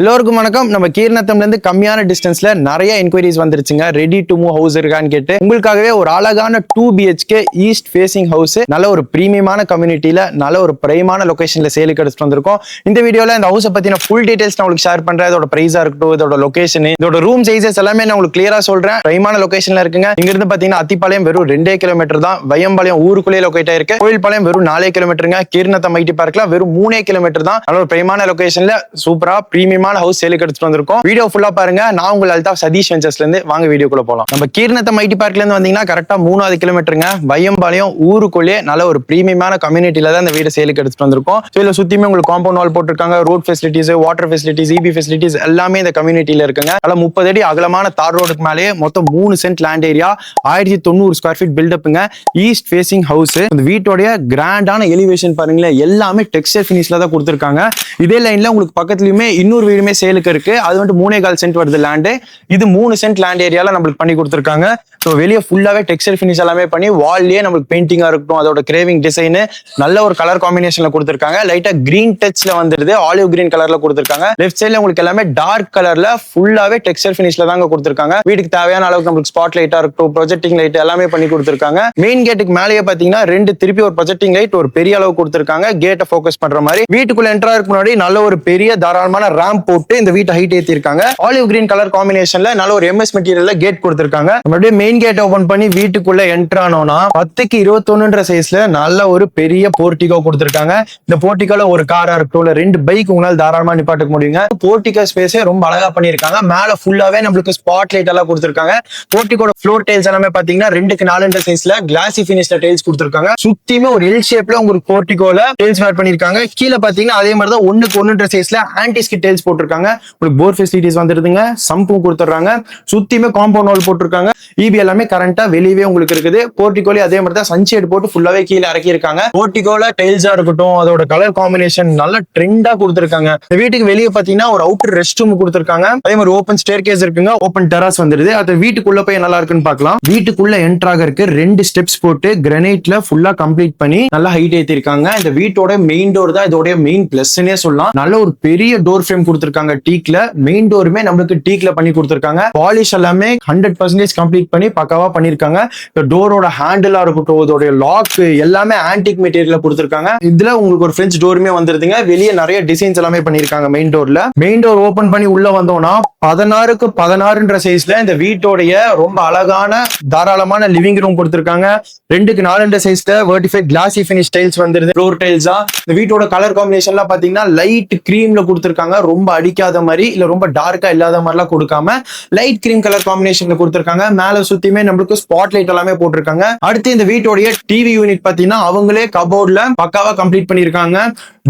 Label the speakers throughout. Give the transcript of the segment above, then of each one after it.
Speaker 1: எல்லோருக்கும் வணக்கம். நம்ம கீர்ணத்தம்லேருந்து கம்மியான டிஸ்டன்ஸில் நிறைய என்கொயரிஸ் வந்துருச்சுங்க. ரெடி டு மூவ் ஹவுஸ் இருக்கான்னு கேட்டு. உங்களுக்காகவே ஒரு அழகான two BHK east facing house நல்ல ஒரு பிரீமியமான கம்யூனிட்டியில் நல்ல ஒரு பிரைமான லொக்கேஷனில் சேலுக்கு எடுத்துட்டு வந்திருக்கோம். இந்த வீடியோவில் இந்த ஹவுஸை பற்றின ஃபுல் டீடைல்ஸ் நான் உங்களுக்கு ஷேர் பண்ணுறேன் இதோட ப்ரைஸாக இருக்கட்டும் இதோட லொகேஷன் இதோட ரூம் சைஸஸ் எல்லாமே நான் உங்களுக்கு கிளியராக சொல்கிறேன் பிரைமான லொக்கேஷனில் இருக்குங்க. இங்கிருந்து இருந்து அத்திப்பாளையம் வெறும் ரெண்டே கிலோமீட்டர் தான். வயம்பாளையம் ஊருக்குள்ளே லொக்கேட் ஆயிருக்கு. கோயில்பாளையம் வெறும் நாலே கிலோமீட்டருங்க கீர்ணத்தம் ஐடி பார்க்கில் வெறும் மூணே கிலோமீட்டர் தான். நல்ல ஒரு பிரைமான சூப்பராக ப்ரீமியம் பிரீமியமான ஹவுஸ் சேலுக்கு எடுத்துட்டு வந்திருக்கோம். வீடியோ ஃபுல்லா பாருங்க. நான் உங்கள் லலிதா சதீஷ் வெஞ்சர்ஸ்ல இருந்து வாங்க வீடியோக்குள்ள போலாம். நம்ம கீர்ணத்தம் ஐடி பார்க்ல இருந்து வந்தீங்கன்னா கரெக்டா மூணாவது கிலோமீட்டருங்க வையம்பாளையம் ஊருக்குள்ளே நல்ல ஒரு பிரீமியமான கம்யூனிட்டில தான் இந்த வீடு சேலுக்கு எடுத்துட்டு வந்திருக்கோம். ஸோ இதுல சுத்தியுமே உங்களுக்கு காம்பவுண்ட் வால் போட்டிருக்காங்க. Road facilities water facilities EB facilities எல்லாமே இந்த கம்யூனிட்டியில இருக்குங்க. நல்ல முப்பது அடி அகலமான தார் ரோடுக்கு மேலேயே மொத்தம் மூணு சென்ட் லேண்ட் ஏரியா ஆயிரத்தி தொண்ணூறு ஸ்கொயர் ஃபீட் பில்டப்புங்க ஈஸ்ட் ஃபேசிங் ஹவுஸ் இந்த வீட்டோடைய கிராண்டான எலிவேஷன் பாருங்களேன். எல்லாமே டெக்ஸ்டர் ஃபினிஷ்ல தான் கொடுத்துருக்காங்க. இதே லைன்ல உங்களுக்கு பக்கத்துலயுமே இன்னொரு வீடுமே சேலுக்கு இருக்கு. அது வந்துட்டு மூணே கால் சென்ட் வருது லேண்டு இது மூணு சென்ட் லேண்ட் ஏரியால நம்மளுக்கு பண்ணி கொடுத்துருக்காங்க. ஸோ வெளியே ஃபுல்லாவே டெக்ஸ்டைல் ஃபினிஷ் எல்லாமே பண்ணி வால்லே நம்மளுக்கு பெயிண்டிங்கா இருக்கட்டும் அதோட கிரேவிங் டிசைன் நல்ல ஒரு கலர் காம்பினேஷன்ல கொடுத்துருக்காங்க. லைட்டா கிரீன் டச்ல வந்துருது. ஆலிவ் கிரீன் கலர்ல கொடுத்துருக்காங்க. லெஃப்ட் சைட்ல உங்களுக்கு எல்லாமே டார்க் கலர்ல ஃபுல்லாவே டெக்ஸ்டைல் ஃபினிஷ்ல தாங்க கொடுத்துருக்காங்க. வீட்டுக்கு தேவையான அளவுக்கு நம்மளுக்கு ஸ்பாட் லைட்டா இருக்கட்டும் ப்ரொஜெக்டிங் லைட் எல்லாமே பண்ணி கொடுத்துருக்காங்க. மெயின் கேட்டுக்கு மேலேயே பாத்தீங்கன்னா ரெண்டு திருப்பி ஒரு ப்ரொஜெக்டிங் லைட் ஒரு பெரிய அளவு கொடுத்துருக்காங்க. கேட்டை ஃபோக்கஸ் பண்ற மாதிரி. வீட்டுக்குள்ள என்ட்ரா இருக்கு முன்னாடி நல்ல ஒரு பெரிய தாராளமான ரேம்ப் போட்டு இந்த வீட்டை ஹைட் ஏத்திருக்காங்க. ஆலிவ் கிரீன் கலர் காம்பினேஷன்ல நல்ல ஒரு எம்எஸ் மெட்டீரியல்ல கேட் கொடுத்துருக்காங்க. நம்ம அப்படியே மெயின் கேட் ஓபன் பண்ணி வீட்டுக்குள்ள என்டர் ஆனோம்னா பத்துக்கு இருபத்தொன்னுன்ற சைஸ்ல நல்ல ஒரு பெரிய போர்ட்டிகோ கொடுத்துருக்காங்க. இந்த போர்ட்டிகோல ஒரு காரா இருக்கட்டும் இல்ல ரெண்டு பைக் உங்களால தாராளமா நிப்பாட்டுக்க முடியுங்க. போர்ட்டிகோ ஸ்பேஸே ரொம்ப அழகா பண்ணிருக்காங்க மேல ஃபுல்லாவே நம்மளுக்கு ஸ்பாட் லைட் எல்லாம் கொடுத்துருக்காங்க. போர்ட்டிகோட ஃப்ளோர் டைல்ஸ் எல்லாமே பாத்தீங்கன்னா ரெண்டுக்கு நாலுன்ற சைஸ்ல கிளாசி பினிஷ்ல டைல்ஸ் கொடுத்துருக்காங்க. சுத்தியுமே ஒரு எல் ஷேப்ல உங்களுக்கு போர்ட்டிகோல டைல்ஸ் வேர் பண்ணிருக்காங்க கீழே பாத்தீங்கன்னா அதே மாதிரி தான் ஒண்ணுக்கு ஒண்ணுன்ற சைஸ்ல ஆன்டிஸ்கி டைல்ஸ் போட்டிருக்காங்க. உங்களுக்கு போர் ஃபெசிலிட்டிஸ் வந்துருதுங்க. சம்பும் கொடுத்துட்றாங்க. சுத்தியுமே காம்பவுண்ட் வால் போட்டிருக்காங்க. இபி எல்லாமே கரண்டா வெளியவே உங்களுக்கு இருக்குது. போர்ட்டிகோலி அதே மாதிரி தான் சன்ஷேட் போட்டு ஃபுல்லாவே கீழே இறக்கி இருக்காங்க போர்ட்டிகோல டைல்ஸா இருக்கட்டும் அதோட கலர் காம்பினேஷன் நல்ல ட்ரெண்டா கொடுத்துருக்காங்க. இந்த வீட்டுக்கு வெளியே பாத்தீங்கன்னா ஒரு அவுட்டர் ரெஸ்ட் ரூம் கொடுத்துருக்காங்க. அதே மாதிரி ஓப்பன் ஸ்டேர் கேஸ் இருக்குங்க. ஓப்பன் டெராஸ் வந்துருது. அது வீட்டுக்குள்ள போய் நல்லா இருக்குன்னு பாக்கலாம் வீட்டுக்குள்ள என்ட்ராக இருக்கு. ரெண்டு ஸ்டெப்ஸ் போட்டு கிரனைட்ல ஃபுல்லா கம்ப்ளீட் பண்ணி நல்லா ஹைட் ஏத்திருக்காங்க. இந்த வீட்டோட மெயின் டோர் தான் இதோட மெயின் பிளஸ்னே சொல்லலாம். நல்ல ஒரு பெரிய டோர் ஃப்ரேம் கொடுத்துருக்காங்க டீக்ல. மெயின் டோருமே நம்மளுக்கு டீக்ல பண்ணி கொடுத்துருக்காங்க. பாலிஷ் எல்லாமே ஹண்ட்ரட் பர்சன்டேஜ் கம்ப்ளீட் பண்ணி பக்காவா பண்ணிருக்காங்க டோரோட ஹேண்டிலா இருக்கட்டும் இதோட லாக் எல்லாமே ஆன்டிக் மெட்டீரியல் கொடுத்துருக்காங்க. இதுல உங்களுக்கு ஒரு ஃப்ரெஞ்ச் டோருமே வந்துருதுங்க. வெளியே நிறைய டிசைன்ஸ் எல்லாமே பண்ணிருக்காங்க மெயின் டோர்ல மெயின் டோர் ஓபன் பண்ணி உள்ள வந்தோம்னா பதினாறுக்கு பதினாறுன்ற சைஸ்ல இந்த வீட்டோடைய ரொம்ப அழகான தாராளமான லிவிங் ரூம் கொடுத்துருக்காங்க. ரெண்டுக்கு நாலுன்ற சைஸ்ல வெர்டிஃபைட் கிளாசி ஃபினிஷ் டைல்ஸ் வந்துருது. ஃப்ளோர் டைல்ஸ் தான் இந்த வீட்டோட கலர் காம்பினேஷன்லாம் பாத்தீங்கன்னா லைட் கிரீம்ல கொடுத்துருக்காங்க. ரொம்ப அடிக்காத மாதிரி இல்ல ரொம்ப டார்க்கா இல்லாத மாதிரிலாம் கொடுக்காம லைட் கிரீம் கலர் காம்பினேஷன்ல கொடுத்துருக்காங்க. மேல சுத்தியுமே நம்மளுக்கு ஸ்பாட் லைட் எல்லாமே போட்டிருக்காங்க. அடுத்து இந்த வீட்டோடைய டிவி யூனிட் பாத்தீங்கன்னா அவங்களே கபோர்ட்ல பக்காவா கம்ப்ளீட் பண்ணிருக்காங்க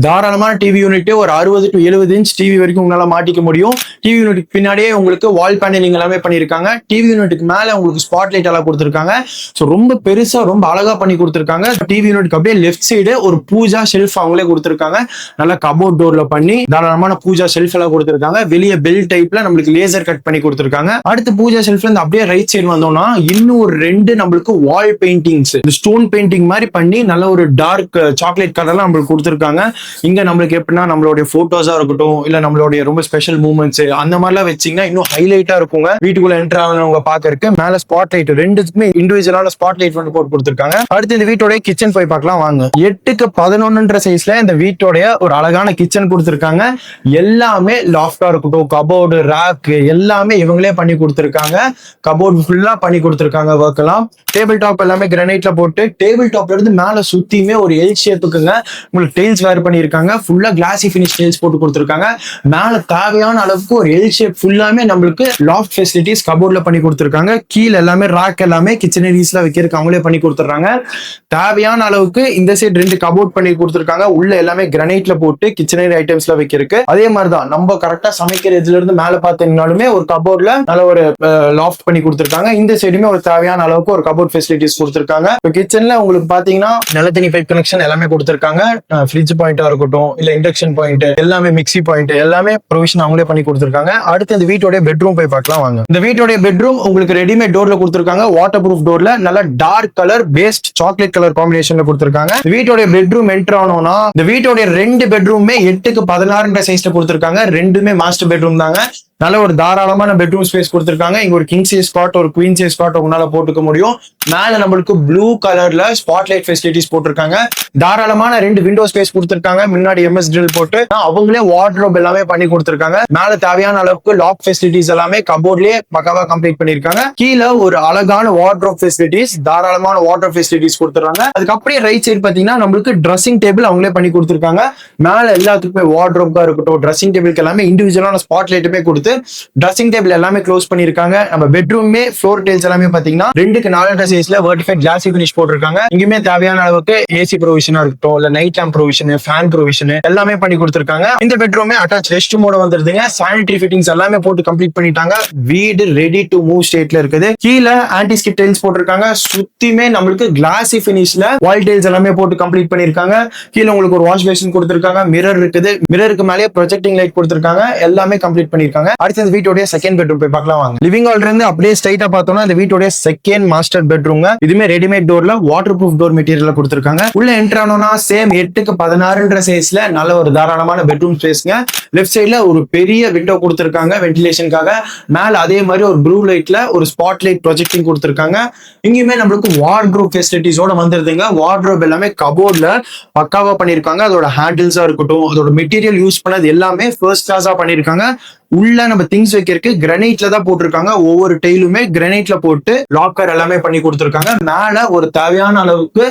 Speaker 1: தாராளமான டிவி யூனிட் ஒரு அறுபது டு எழுபது இன்ச் டிவி வரைக்கும் உங்களால மாட்டிக்க முடியும். டிவி யூனிட் பின்னாடியே உங்களுக்கு வால் பேனலிங் எல்லாமே பண்ணியிருக்காங்க. டிவி யூனிட்டுக்கு மேல உங்களுக்கு ஸ்பாட் லைட் எல்லாம் கொடுத்துருக்காங்க. ஸோ ரொம்ப பெருசா ரொம்ப அழகா பண்ணி கொடுத்துருக்காங்க. டிவி யூனிட்க்கு அப்படியே லெஃப்ட் சைடு ஒரு பூஜா ஷெல்ஃப் அவங்களே கொடுத்துருக்காங்க. நல்லா கபோர்ட் டோர்ல பண்ணி தாராளமான பூஜா ஷெல்ஃப் எல்லாம் கொடுத்துருக்காங்க. வெளியே பெல் டைப்ல நம்மளுக்கு லேசர் கட் பண்ணி கொடுத்துருக்காங்க. அடுத்து பூஜா ஷெல்ஃப்ல இருந்து அப்படியே ரைட் சைடு வந்தோம்னா இன்னும் ஒரு ரெண்டு நம்மளுக்கு வால் பெயிண்டிங்ஸ் ஸ்டோன் பெயிண்டிங் மாதிரி பண்ணி நல்ல ஒரு டார்க் சாக்லேட் கலர்லாம் நம்மளுக்கு கொடுத்துருக்காங்க. இங்க நம்மளுக்கு எப்படின்னா நம்மளுடைய போட்டோஸா இருக்கட்டும் இல்ல நம்மளுடைய ரொம்ப ஸ்பெஷல் மூமெண்ட்ஸ் அந்த மாதிரிலாம் வச்சீங்கன்னா இன்னும் ஹைலைட்டா இருக்குங்க. வீட்டுக்குள்ள என்டர் ஆனவங்க பாக்கறதுக்கு மேல ஸ்பாட் லைட் ரெண்டுத்துக்குமே இண்டிவிஜுவலான ஸ்பாட் லைட் வந்து போட்டு கொடுத்துருக்காங்க. அடுத்து இந்த வீட்டோட கிச்சன் போய் பார்க்கலாம் வாங்க. எட்டுக்கு பதினொன்னுன்ற சைஸ்ல இந்த வீட்டோடைய ஒரு அழகான கிச்சன் கொடுத்துருக்காங்க. எல்லாமே லாஃப்டா இருக்கட்டும் கபோர்டு ரேக் எல்லாமே இவங்களே பண்ணி கொடுத்துருக்காங்க. கபோர்டு ஃபுல்லா பண்ணி கொடுத்துருக்காங்க ஒர்க் எல்லாம். டேபிள் டாப் எல்லாமே கிரனைட்ல போட்டு டேபிள் டாப்ல இருந்து மேல சுத்தியுமே ஒரு எல் ஷேப்புக்குங்க உங்களுக்கு டைல்ஸ் வேர் பண்ணியிருக்காங்க. ஃபுல்லா கிளாசி ஃபினிஷ் டைல்ஸ் போட்டு கொடுத்துருக்காங்க. மேல தேவையான அளவுக்கு எல் ஷேப் ஃபுல்லாமே நம்மளுக்கு லாஃப்ட் ஃபெசிலிட்டிஸ் கபோர்ட்ல பண்ணி கொடுத்துருக்காங்க. கீழே எல்லாமே ராக் எல்லாமே கிச்சனரிஸ்ல வைக்கிறதுக்கு அவங்களே பண்ணி கொடுத்துட்றாங்க. தேவையான அளவுக்கு இந்த சைடு ரெண்டு கபோர்ட் பண்ணி கொடுத்துருக்காங்க. உள்ள எல்லாமே கிரானைட்ல போட்டு கிச்சனரி ஐட்டம்ஸ்ல வைக்கிறதுக்கு. அதே மாதிரி தான் நம்ம கரெக்டா சமைக்கிற இதுல இருந்து மேல பார்த்தீங்கனாலுமே ஒரு கபோர்ட்ல நல்ல ஒரு லாஃப்ட் பண்ணி கொடுத்துருக்காங்க. இந்த சைடுமே ஒரு தேவையான அளவுக்கு ஒரு கபோர்ட் ஃபெசிலிட்டிஸ் கொடுத்துருக்காங்க. இப்போ கிச்சன்ல உங்களுக்கு பாத்தீங்கன்னா நிலத்தண்ணி பைப் கனெக்ஷன் எல்லாமே கொடுத்துருக்காங்க. ஃப்ரிட்ஜ் பாயிண்டா இருக்கட்டும் இல்ல இண்டக்ஷன் பாயிண்ட் எல்லாமே மிக்ஸி பாயிண்ட் எல்லாமே ப்ரொவிஷன் அவங்களே பண்ணி கொடுத்துருக்காங்க. கொடுத்துருக்காங்க. அடுத்து இந்த வீட்டோடைய பெட்ரூம் போய் பார்க்கலாம் வாங்க. இந்த வீட்டோடைய பெட்ரூம் உங்களுக்கு ரெடிமேட் டோர்ல கொடுத்துருக்காங்க. வாட்டர் ப்ரூஃப் டோர்ல நல்ல dark colour based chocolate colour காம்பினேஷன்ல கொடுத்துருக்காங்க. வீட்டோடைய பெட்ரூம் என்டர் ஆனோம்னா இந்த வீட்டோடைய ரெண்டு பெட்ரூமே எட்டுக்கு பதினாறுன்ற சைஸ்ல கொடுத்துருக்காங்க. ரெண்டுமே மாஸ்டர் பெட்ரூம் தாங்க. நல்ல ஒரு தாராளமான பெட்ரூம் ஸ்பேஸ் கொடுத்துருக்காங்க. இங்க ஒரு கிங் சைஸ் ஸ்பாட் ஒரு குவீன் சைஸ் ஸ்பாட் உங்களால போட்டுக்க முடியும். மேல நம்மளுக்கு ப்ளூ கலர்ல ஸ்பாட்லைட் ஃபெசிலிட்டிஸ் போட்டிருக்காங்க. தாராளமான ரெண்டு விண்டோ ஸ்பேஸ் கொடுத்துருக்காங்க. முன்னாடி எம்எஸ் ட்ரில் போட்டு அவங்களே வார்ட்ரோப் எல்லாமே பண்ணி கொடுத்துருக்காங்க. மேல தேவையான அளவுக்கு லாக் ஃபெசிலிட்டிஸ் எல்லாமே கபோர்ட்லயே பக்காவா கம்ப்ளீட் பண்ணிருக்காங்க கீழே ஒரு அழகான வார்ட்ரோப் ஃபெசிலிட்டிஸ் தாராளமான வாட்டர் ஃபெசிலிட்டிஸ் கொடுத்துறாங்க. அதுக்கு அப்படியே ரைட் சைடு பாத்தீங்கன்னா நம்மளுக்கு ட்ரெஸ்ஸிங் டேபிள் அவங்களே பண்ணி கொடுத்துருக்காங்க. மேல எல்லாத்துக்குமே வார்ட்ரோப்கா இருக்கட்டும் ட்ரெஸ்ஸிங் டேபிளுக்கு எல்லாமே இண்டிவிஜுவலான ஸ்பாட் லைட்டுமே கொடுத்து ட்ரெஸ்ஸிங் டேபிள் எல்லாமே க்ளோஸ் பண்ணிருக்காங்க நம்ம பெட்ரூமே ஃப்ளோர் டைல்ஸ் எல்லாமே பாத்தீங்கன்னா ரெண்டுக்கு நாலு சைஸ்ல வெர்டிஃபைட் கிளாசி ஃபினிஷ் போட்டிருக்காங்க. இங்குமே தேவையான அளவுக்கு ஏசி ப்ரொவிஷனா இருக்கட்டும் இல்ல night lamp provision fan provision எல்லாமே பண்ணி கொடுத்துருக்காங்க. இந்த பெட்ரூமே அட்டாச் ரெஸ்ட் மோட வந்துருதுங்க. சானிட்டரி ஃபிட்டிங்ஸ் எல்லாமே போட்டு கம்ப்ளீட் பண்ணிட்டாங்க. வீடு ரெடி டு மூவ் ஸ்டேட்ல இருக்குது. கீழே ஆன்டி ஸ்கிப் டைல்ஸ் போட்டிருக்காங்க. சுத்தியுமே நம்மளுக்கு கிளாசி ஃபினிஷ்ல வால் டைல்ஸ் எல்லாமே போட்டு கம்ப்ளீட் பண்ணிருக்காங்க கீழே உங்களுக்கு ஒரு வாஷ் பேசின் கொடுத்துருக்காங்க. மிரர் இருக்குது. மிரருக்கு மேலேயே ப்ரொஜெக்டிங் லைட் கொடுத்துருக்காங்க. எல்லாமே கம்ப்ளீட் பண்ணிருக்காங்க அடுத்து இந்த வீட்டோடைய செகண்ட் பெட்ரூம் போய் பார்க்கலாம் வாங்க. லிவிங் ஹால்ல இருந்து அப்படியே ஸ்ட்ரைட்டா பார்த்தோம்னா இந்த வீட்டோடைய செகண்ட் மாஸ்டர் பெட்ரூம் இதுமே ரெடிமேட் டோர்ல வாட்டர் ப்ரூஃப் டோர் மெட்டீரியல் கொடுத்துருக்காங்க. உள்ள என்டர் ஆனோம்னா சேம் எட்டுக்கு பதினாறுன்ற சைஸ்ல நல்ல ஒரு தாராளமான பெட்ரூம் ஸ்பேஸ்ங்க லெஃப்ட் சைட்ல ஒரு பெரிய விண்டோ கொடுத்துருக்காங்க வென்டிலேஷனுக்காக மேல அதே மாதிரி ஒரு ப்ளூ லைட்ல ஒரு ஸ்பாட் லைட் ப்ரொஜெக்டிங் கொடுத்துருக்காங்க. இங்கேயுமே நம்மளுக்கு வார்ட்ரோப் ஃபெசிலிட்டிஸோட வந்துருதுங்க. வார்ட்ரோப் எல்லாமே கபோர்ட்ல பக்காவா பண்ணிருக்காங்க அதோட ஹேண்டில்ஸா இருக்கட்டும் அதோட மெட்டீரியல் யூஸ் பண்ணது எல்லாமே ஃபர்ஸ்ட் கிளாஸா பண்ணிருக்காங்க உள்ள நம்ம திங்ஸ் வைக்கிறதுக்கு கிரனைட்ல தான் போட்டிருக்காங்க. ஒவ்வொரு டெய்லுமே கிரனைட்ல போட்டு லாக்கர் எல்லாமே பண்ணி கொடுத்துருக்காங்க. மேல ஒரு தேவையான அளவுக்கு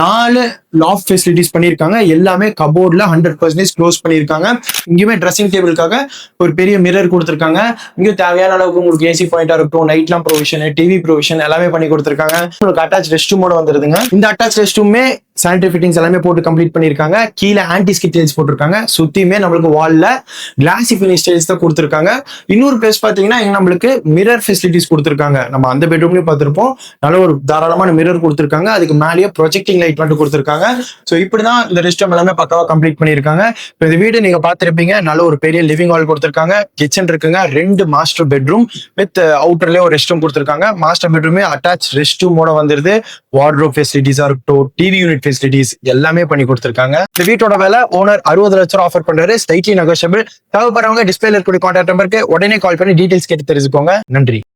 Speaker 1: நாலு லாஃப் ஃபெசிலிட்டிஸ் பண்ணியிருக்காங்க. எல்லாமே கபோர்ட்ல ஹண்ட்ரட் பர்சன்டேஜ் க்ளோஸ் பண்ணியிருக்காங்க. இங்கேயுமே ட்ரெஸ்ஸிங் டேபிளுக்காக ஒரு பெரிய மிரர் கொடுத்துருக்காங்க. இங்கேயும் தேவையான அளவுக்கு உங்களுக்கு ஏசி பாயிண்டா இருக்கட்டும் நைட்லாம் ப்ரொவிஷன் டிவி ப்ரொவிஷன் எல்லாமே பண்ணி கொடுத்துருக்காங்க. உங்களுக்கு அட்டாச் ரெஸ்ட் ரூமோட வந்துருதுங்க. இந்த அட்டாச் ரெஸ்ட் ரூமே சானிட்டரி ஃபிட்டிங்ஸ் எல்லாமே போட்டு கம்ப்ளீட் பண்ணியிருக்காங்க. கீழே ஆன்டி ஸ்கிட் டைல்ஸ் போட்டிருக்காங்க. சுத்தியுமே நம்மளுக்கு வால்ல கிளாசி ஃபினிஷ் டைல்ஸ் தான் கொடுத்துருக்காங்க. இன்னொரு பிளேஸ் பார்த்தீங்கன்னா இங்க நம்மளுக்கு மிரர் ஃபெசிலிட்டிஸ் கொடுத்துருக்காங்க. நம்ம அந்த பெட்ரூம்லயும் பார்த்துருப்போம். நல்ல ஒரு தாராளமான மிரர் கொடுத்துருக்காங்க. அதுக்கு மேலேயே ப்ரொஜெக்டிங் லைட் மட்டும் கொடுத்துருக்காங்க. ஸோ இப்படிதான் இந்த ரெஸ்ட் ரூம் எல்லாமே பக்காவா கம்ப்ளீட் பண்ணியிருக்காங்க. இப்போ இந்த வீடு நீங்க பார்த்துருப்பீங்க. நல்ல ஒரு பெரிய லிவிங் ஹால் கொடுத்துருக்காங்க. கிச்சன் இருக்குங்க. ரெண்டு மாஸ்டர் பெட்ரூம் வித் அவுட்டர்லயே ஒரு ரெஸ்ட் ரூம் கொடுத்துருக்காங்க. மாஸ்டர் பெட்ரூமே அட்டாச் ரெஸ்ட் ரூமோட வந்துருது. வார்ட்ரோப் ஃபெசிலிட்டிஸாக இருக்கட்டும் டிவி யூனிட் ஃபெசிலிட்டிஸ் எல்லாமே பண்ணி கொடுத்துருக்காங்க. இந்த வீட்டோட விலை ஓனர் அறுபது லட்சம் ஆஃபர் பண்றாரு. ஸ்லைட்லி நெகோஷியபிள் தேவைப்படுறவங்க டிஸ்பிளேல இருக்கக்கூடிய கான்டாக்ட் நம்பருக்கு உடனே கால் பண்ணி டீடைல்ஸ் கேட்டு தெரிஞ்சுக்கோங்க. நன்றி.